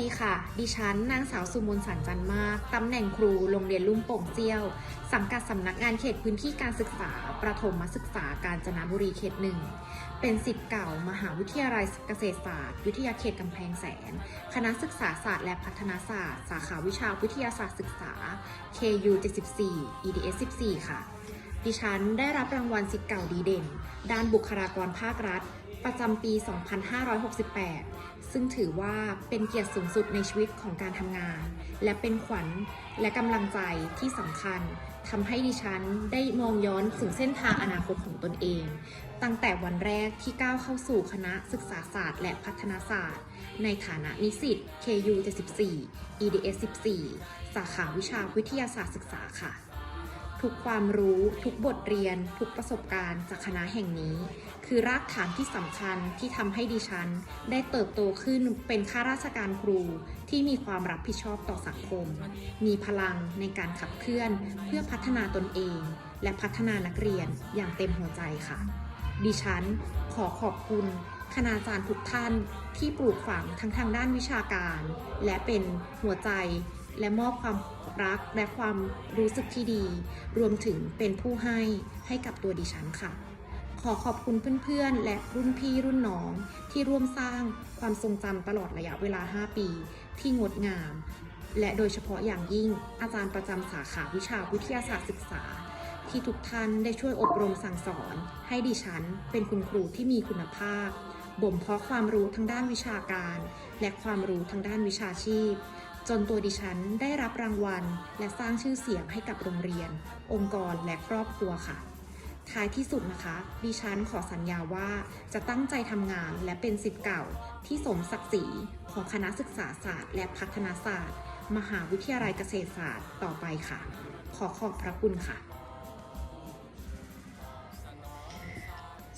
ดีค่ะ ดิฉันนางสาวสุมนสันจันมาก ตำแหน่งครูโรงเรียนลุ่มโป่งเจียว สังกัดสำนักงานเขตพื้นที่การศึกษา ประถมศึกษาการจนบุรีเขตหนึ่ง เป็นสิทธิ์เก่ามหาวิทยาลัยเกษตรศาสตร์ วิทยาเขตกำแพงแสน คณะศึกษาศาสตร์และพัฒนาศาสตร์ สาขาวิชาวิทยาศาสตร์ศึกษา KU 74 EDS 14 ค่ะ ดิฉันได้รับรางวัลสิทธิ์เก่าดีเด่น ด้านบุคลากรภาครัฐ ประจำปี 2568 ซึ่งถือว่าเป็นเกียรติสูงสุดในชีวิตของการทำงาน และเป็นขวัญและกำลังใจที่สำคัญทำให้ดิฉันได้มองย้อนถึงเส้นทางอนาคตของตนเอง ตั้งแต่วันแรกที่ก้าวเข้าสู่คณะศึกษาศาสตร์ และพัฒนาศาสตร์ ในฐานะนิสิต KU 74 EDS 14 สาขาวิชาวิทยาศาสตร์ศึกษาค่ะ ทุกความรู้ ทุกบทเรียน ทุกประสบการณ์จากคณะแห่งนี้ คือรากฐานที่สำคัญที่ทำให้ดิฉัน ได้เติบโตขึ้นเป็นข้าราชการครู ที่มีความรับผิดชอบต่อสังคม มีพลังในการขับเคลื่อน เพื่อพัฒนาตนเอง และพัฒนานักเรียนอย่างเต็มหัวใจค่ะ ดิฉันขอขอบคุณคณาจารย์ทุกท่านที่ปลูกฝังทั้งทางด้านวิชาการ และเป็นหัวใจ และมอบความรักและความรู้สึกที่ดี รวมถึงเป็นผู้ให้ให้กับตัวดิฉันค่ะ ขอขอบคุณเพื่อนๆ และรุ่นพี่รุ่นน้องที่ร่วมสร้างความทรงจำตลอดระยะเวลา 5 ปี ที่งดงาม และโดยเฉพาะอย่างยิ่งอาจารย์ประจำสาขาวิชาวิทยาศาสตร์ศึกษา ที่ทุกท่านได้ช่วยอบรมสั่งสอน ให้ดิฉันเป็นคุณครูที่มีคุณภาพบ่มเพาะความรู้ทางด้านวิชาการ และความรู้ทางด้านวิชาชีพ จนตัวดิฉันได้รับรางวัล และสร้างชื่อเสียงให้กับโรงเรียน องค์กรและครอบครัวค่ะ ท้ายที่สุดนะคะ ดิฉันขอสัญญาว่าจะตั้งใจทำงานและเป็นสิทธิ์เก่าที่สมศักดิ์ศรีของคณะศึกษาศาสตร์และพัฒนาศาสตร์ มหาวิทยาลัยเกษตรศาสตร์ต่อไปค่ะ ขอขอบพระคุณค่ะ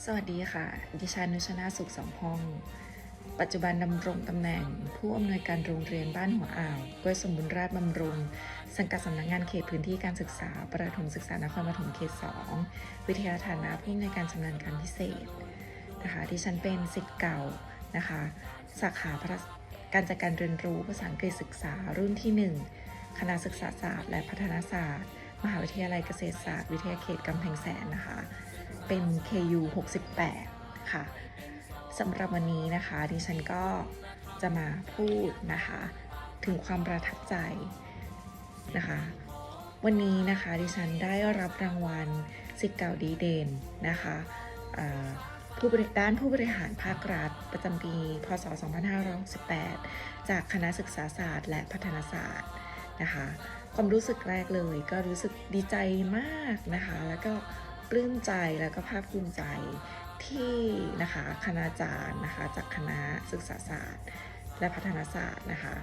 สวัสดีค่ะ ดิฉันนุชนาสุขสองห้อง ปัจจุบันดำรงตำแหน่ง ผู้อำนวยการโรงเรียนบ้านหัวอ่าวกล้วยสมบูรณ์ราชบำรุง สังกัดสำนักงานเขตพื้นที่การศึกษา ประถมศึกษานครปฐมเขต 2 วิทยาฐานะผู้อำนวยการชำนาญการพิเศษนะคะดิฉันเป็นสิทธิ์เก่านะคะสาขาพระการจัดการเรียนรู้ภาษาอังกฤษศึกษารุ่นที่ 1 คณะศึกษาศาสตร์และพัฒนาศาสตร์ มหาวิทยาลัยเกษตรศาสตร์ วิทยาเขตกำแพงแสนนะคะ เป็น KU 68 ค่ะ สำหรับวันนี้นะคะ ดิฉันก็จะมาพูดนะคะ ถึงความประทับใจนะคะ วันนี้นะคะดิฉันได้รับรางวัลสิทธิ์เก่าดีเด่นนะคะผู้บริด้านผู้บริหารภาครัฐ ประจำปี พศ 2568 จากคณะศึกษาศาสตร์ และพัฒนาศาสตร์นะคะ ความรู้สึกแรกเลยก็รู้สึกดีใจมากนะคะ แล้วก็ปลื้มใจแล้วก็ภาคภูมิใจ ที่นะคะคณาจารย์นะคะจากคณะศึกษาศาสตร์ และพัฒนาศาสตร์นะคะ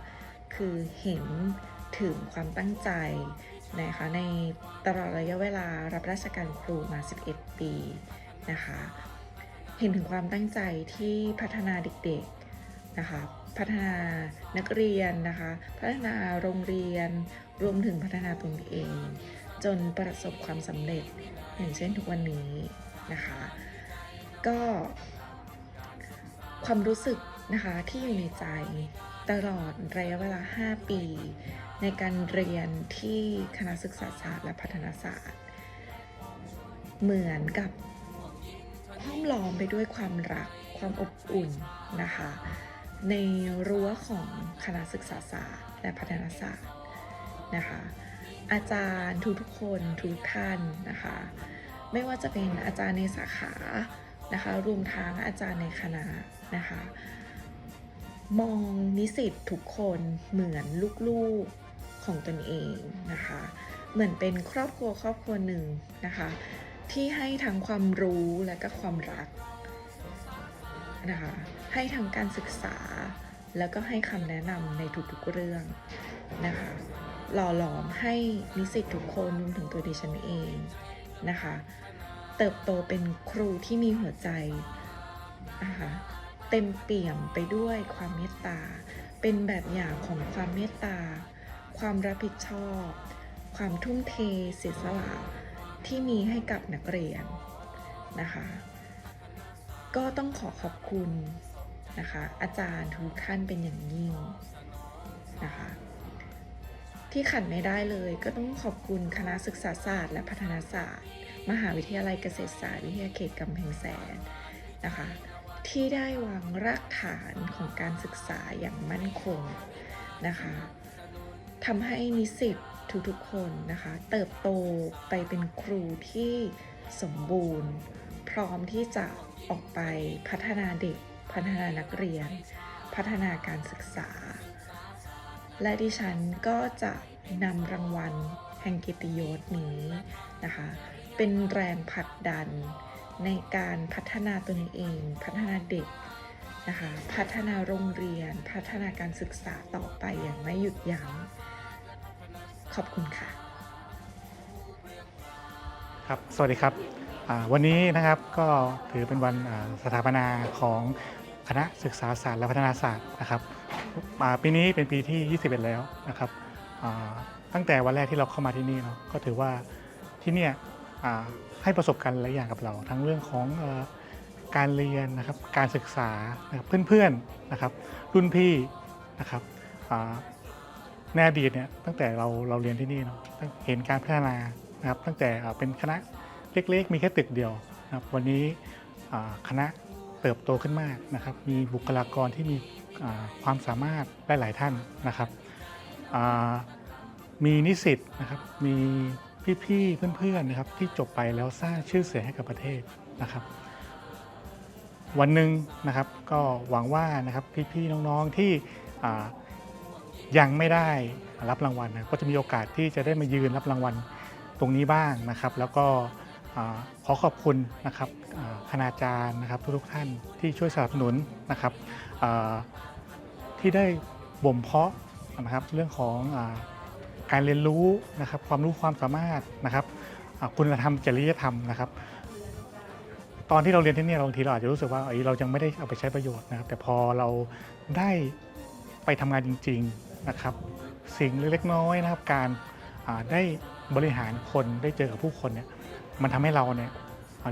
คือเห็นถึงความตั้งใจนะคะในตลอดระยะเวลารับราชการครูมา 11 ปีนะคะ เห็นถึงความตั้งใจที่พัฒนาเด็กๆนะคะพัฒนานักเรียนนะคะ พัฒนาโรงเรียน รวมถึงพัฒนาตนเอง จนประสบความสำเร็จอย่างเช่นทุกวันนี้นะคะ ก็ความรู้สึกนะคะที่อยู่ในใจตลอดระยะเวลา 5 ปี ในการเรียนที่คณะศึกษาศาสตร์และพัฒนาศาสตร์ เหมือนกับห้อมล้อมไปด้วยความรักความอบอุ่นนะคะ ในรั้วของคณะศึกษาศาสตร์ และพัฒนาศาสตร์นะคะ อาจารย์ทุกๆคนทุกท่านนะคะ ไม่ว่าจะเป็นอาจารย์ในสาขา นะคะรวมทั้งอาจารย์ในคณะนะคะ มองนิสิตทุกคนเหมือนลูกๆของตนเองนะคะ เหมือนเป็นครอบครัวครอบครัวหนึ่งนะคะ ที่ให้ทั้งความรู้และก็ความรักนะคะให้ทั้งการศึกษาแล้วก็ให้คำแนะนำในทุกๆเรื่องนะคะหล่อหลอมให้นิสิตทุกคนรวมถึงตัวดิฉันเองนะคะ เติบโตเป็นครูที่มีหัวใจนะคะเต็มเปี่ยมไปด้วยความเมตตา เป็นแบบอย่างของความเมตตา ความรับผิดชอบ ความทุ่มเทเสียสละที่มีให้กับนักเรียนนะคะ ก็ต้องขอขอบคุณนะคะ อาจารย์ทุกท่านเป็นอย่างยิ่งนะคะ ที่ขัดไม่ได้เลยก็ต้องขอบคุณคณะศึกษาศาสตร์และพัฒนาศาสตร์ มหาวิทยาลัยเกษตรศาสตร์วิทยาเขตกำแพงแสนนะคะที่ได้วางรากฐานของการศึกษาอย่างมั่นคงนะคะทำให้นิสิตทุกๆคนนะคะเติบโตไปเป็นครูที่สมบูรณ์ พร้อมที่จะออกไปพัฒนาเด็ก พัฒนานักเรียน พัฒนาการศึกษา และดิฉันก็จะนำรางวัลแห่งกิตติยศนี้นะคะ เป็นแรงผลักดันในการพัฒนาตนเอง พัฒนาเด็กนะคะพัฒนาโรงเรียน พัฒนาการศึกษาต่อไปอย่างไม่หยุดยัง้งขอบคุณค่ะ ครับ สวัสดีครับ วันนี้นะครับก็ถือเป็นวันสถาปนาของคณะศึกษาศาสตร์และพัฒนาศาสตร์นะครับปีนี้เป็นปีที่ 21 แล้วนะครับตั้งแต่วันแรกที่เราเข้ามาที่นี่เนาะก็ถือว่าที่เนี่ย ให้ประสบการณ์หลายอย่างกับเรา ทั้งเรื่องของอการเรียนนะครับการศึกษานะครับเพื่อนๆนะครับรุ่นพี่นะครับในอดีตเนี่ยตั้งแต่เราเราเรียนที่นี่เนาะเห็นการพัฒนานะครับตั้งแต่เป็นคณะเล็กๆ มีแค่ตึกเดียวนะครับวันนี้คณะเติบโตขึ้นมากนะครับ มีบุคลากรที่มีความสามารถได้หลายท่านนะครับมีนิสิตนะครับมี พี่ๆเพื่อนๆนะครับที่จบไปแล้วสร้างชื่อเสียงให้กับประเทศนะครับ วันหนึ่งนะครับก็หวังว่านะครับพี่ๆน้องๆที่ยังไม่ได้รับรางวัลนะก็จะมีโอกาสที่จะได้มายืนรับรางวัลตรงนี้บ้างนะครับ แล้วก็ขอขอบคุณนะครับคณาจารย์นะครับทุกๆท่านที่ช่วยสนับสนุนนะครับที่ได้บ่มเพาะนะครับเรื่องของอ การเรียนรู้นะครับความรู้ความสามารถนะครับคุณธรรมจริยธรรมนะครับตอนที่เราเรียนที่นี่บางทีเราอาจจะรู้สึกว่าเอ้เรายังไม่ได้เอาไปใช้ประโยชน์นะครับ แต่พอเราได้ไปทำงานจริง ๆนะครับ สิ่งเล็กๆน้อยๆนะครับ การได้บริหารคนได้เจอกับผู้คนเนี่ยมันทำให้เราเนี่ย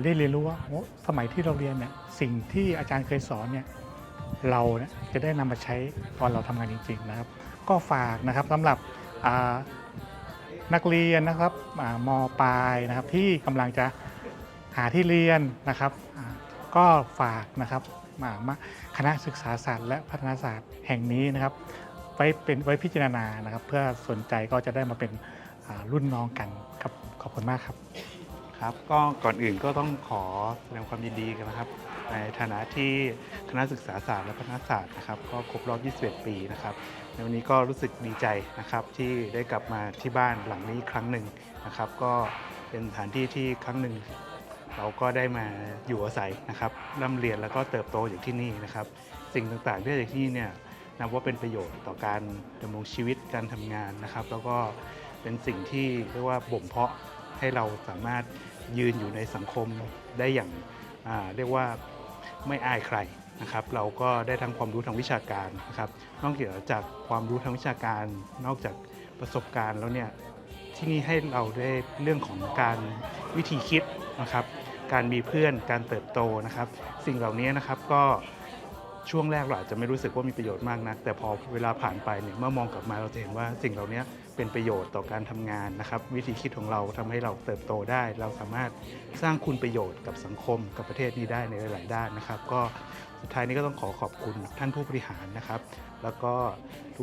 ได้เรียนรู้ว่าโอ้สมัยที่เราเรียนเนี่ยสิ่งที่อาจารย์เคยสอนเนี่ยเราเนี่ยจะได้นำมาใช้ตอนเราทำงานจริง ๆ นะครับ ก็ฝากนะครับสำหรับ นักเรียนนะครับอ่ามปลายนะครับที่กำลังจะหาที่เรียนนะครับ ก็ฝากนะครับมาคณะศึกษาศาสตร์และพัฒนาศาสตร์แห่งนี้นะครับ ไว้เป็นไว้พิจารณานะครับ เพื่อสนใจก็จะได้มาเป็นรุ่นน้องกันครับขอบคุณมากครับครับก็ก่อนอื่นก็ต้องขอแสดงความยินดีกันนะครับ ในฐานะที่คณะศึกษาศาสตร์และพัฒนาศาสตร์นะครับก็ครบรอบ 21 ปีนะครับในวันนี้ก็รู้สึกดีใจนะครับที่ได้กลับมาที่บ้านหลังนี้อีกครั้งหนึ่งนะครับ ก็เป็นสถานที่ที่ครั้งหนึ่งเราก็ได้มาอยู่อาศัยนะครับร่ำเรียนแล้วก็เติบโตอยู่ที่นี่นะครับ สิ่งต่างๆที่ได้จากที่นี่เนี่ยนับว่าเป็นประโยชน์ต่อการดำรงชีวิตการทำงานนะครับ แล้วก็เป็นสิ่งที่เรียกว่าบ่มเพาะให้เราสามารถยืนอยู่ในสังคมได้อย่างเรียกว่า ไม่อายใครนะครับ เราก็ได้ทั้งความรู้ทางวิชาการนะครับ นอกจากความรู้ทางวิชาการ นอกจากประสบการณ์แล้วเนี่ยที่นี่ให้เราได้เรื่องของการวิธีคิดนะครับ การมีเพื่อนการเติบโตนะครับ สิ่งเหล่านี้นะครับก็ช่วงแรกเราอาจจะไม่รู้สึกว่ามีประโยชน์มากนัก แต่พอเวลาผ่านไปเนี่ยเมื่อมองกลับมาเราจะเห็นว่าสิ่งเหล่านี้ เป็นประโยชน์ต่อการทำงานนะครับ วิธีคิดของเราทำให้เราเติบโตได้ เราสามารถสร้างคุณประโยชน์กับสังคมกับประเทศนี้ได้ในหลาย ๆ ด้านนะครับ ก็สุดท้ายนี้ก็ต้องขอขอบคุณท่านผู้บริหารนะครับ แล้วก็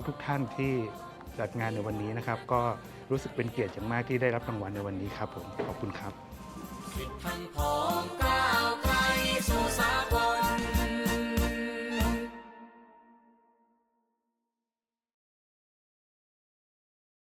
ทุกๆท่านที่จัดงานในวันนี้นะครับ ก็รู้สึกเป็นเกียรติอย่างมากที่ได้รับรางวัลในวันนี้ครับผมขอบคุณครับ